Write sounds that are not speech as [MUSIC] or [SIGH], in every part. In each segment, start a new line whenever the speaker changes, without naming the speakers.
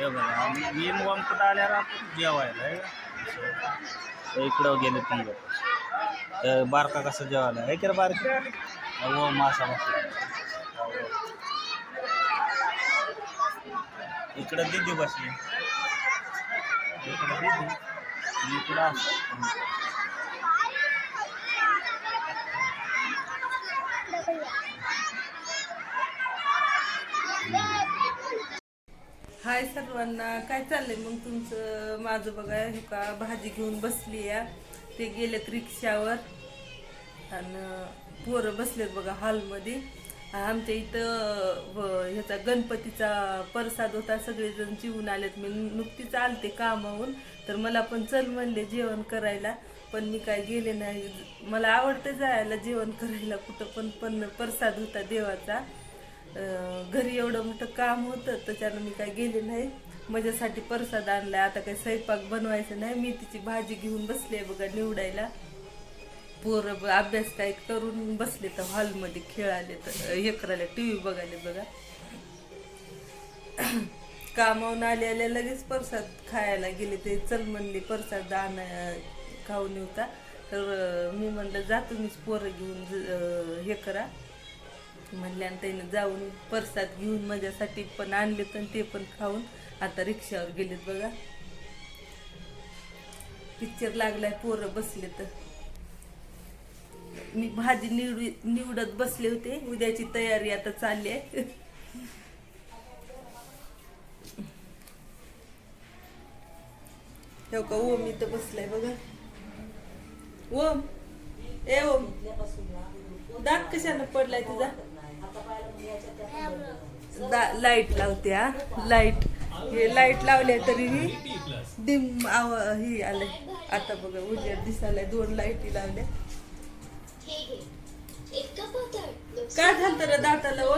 हे बघा मी कुठं आल्यावर आपण जेवायला का? इकडं गेले पण बारका कसं जेवायला? हे कर बारका? व मासा इकडं दिदी बसली. इकडं दिदी. इकडं असं.
हाय सर्वांना काय चाललंय मग तुमचं? माझं बघा हे का भाजी घेऊन बसली या. ते गेलेत रिक्षावर. आणि पोरं बसलेत बघा हॉलमध्ये. आमच्या इथं व- ह्याचा गणपतीचा प्रसाद होता. सगळेजण जेवून आलेत. मी नुकतीच आलते कामाहून तर मला पण चल म्हणले जेवण करायला. पण मी काय गेले नाही. मला आवडतं जायला जेवण करायला. कुठं पण पण प्रसाद होता देवाचा. घरी एवढं मोठं काम होतं त्याच्यानं मी काय गेले नाही. माझ्यासाठी प्रसाद आणलाय आता काही स्वयंपाक बनवायचं नाही. मी तिची भाजी घेऊन बसली आहे बघा निवडायला. पोरं ब- अभ्यास काय करून बसले तर हॉलमध्ये खेळाले तर हे करायला टी व्ही बघायला बघा. कामावून आले आल्या लगेच प्रसाद खायला गेले. ते चल म्हणले प्रसाद आण खाऊन होता तर मी म्हणलं जा तुम्हीच पोरं घेऊन ज- हे करा. म्हणल्यानं त्याने जाऊन परसाद घेऊन माझ्यासाठी पण आणले पण ते पण खाऊन आता रिक्षावर गेलेत बघा. पिक्चर लागलाय पोरं बसले तर. मी भाजी निवडी निवडत बसले होते. उद्याची तयारी आता चालली आहे. [LAUGHS] हो का ओम इथं बसलाय बघा. ओम. ए ओम. दात कशानं पडलाय तुझा? लाइट लावते हा. लाइट हे लाइट लावले तरी ही डिम आव ही आलंय आता बघा उजेड दिसायला दोन लाईटी लावल्या काय झालं तर दाताला ओ?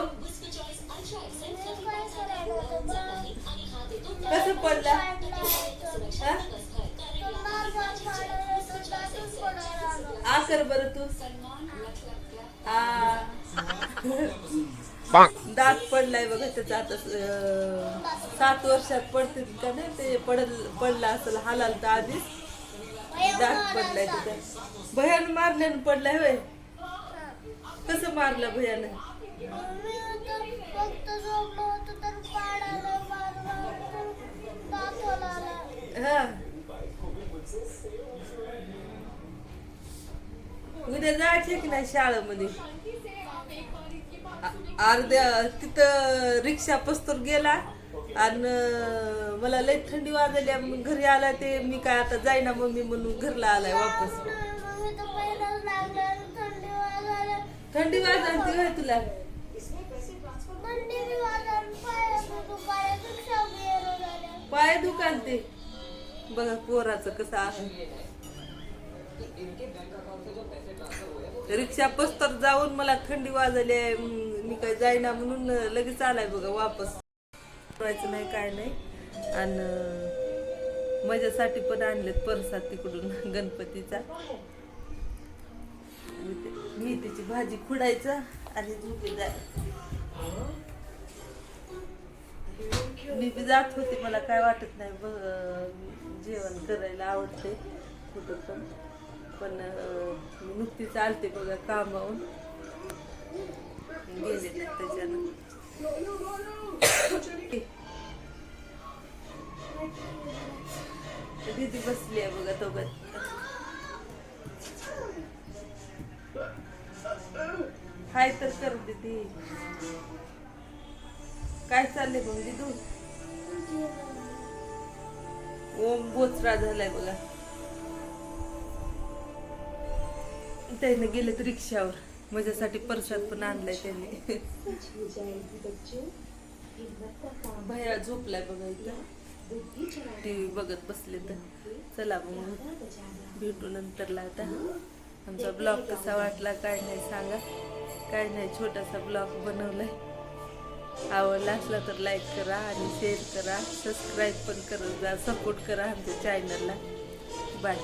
कसं पडला? हा? बरं तू. दात पडलाय बघा त्याचा आता सात वर्षात पडते का नाही ते पडल पडला असेल हालाल तर आधीच. दात पडलाय त्याचा. भयान मारल्यानं पडलाय होय. कसं मारलं भयानं? हा. उद्या जायचे की नाही शाळेमध्ये? अर्ध्या तिथं रिक्षा पस्तूर गेला आणि मला लई थंडी वाजली मग घरी आला ते मी काय आता जाईना मम्मी म्हणून घरला आलाय वापस. थंडी वाजायची होय तुला? पाय दुकान ते बघा पोराचं कसं आहे. रिक्षा पस्तर जाऊन मला थंडी वाजली आहे. काय जाईना म्हणून लगेच आलाय बघा वापस. करायचं नाही काय नाही. आणि माझ्यासाठी पण आणलेत परसाद तिकडून [LAUGHS] गणपतीचा. मी त्याची भाजी खुडायचं आणि झोपी जाय. मी बी जात होते मला काय वाटत नाही जेवण करायला आवडते कुठं पण. पण नुकतीच आलते बघा कामावून गेले त्याच्यानं दीदी बसली आहे बघा तो हाय तर कर दीदी काय चाललंय मग दिदू ओम बोचरा झालाय बघा त्यानं गेलेत रिक्षावर. माझ्यासाठी प्रसाद पण आणलाय त्यांनी. भया झोपलाय बघा इथं. टीव्ही बघत बसले तर. चला मग भेटू नंतरला आता. आमचा ब्लॉग कसा वाटला काय नाही सांगा. काय नाही छोटासा ब्लॉग बनवलाय. आवडला असला तर लाईक करा आणि शेअर करा. सबस्क्राईब पण करत जा. सपोर्ट करा आमच्या चॅनलला बाय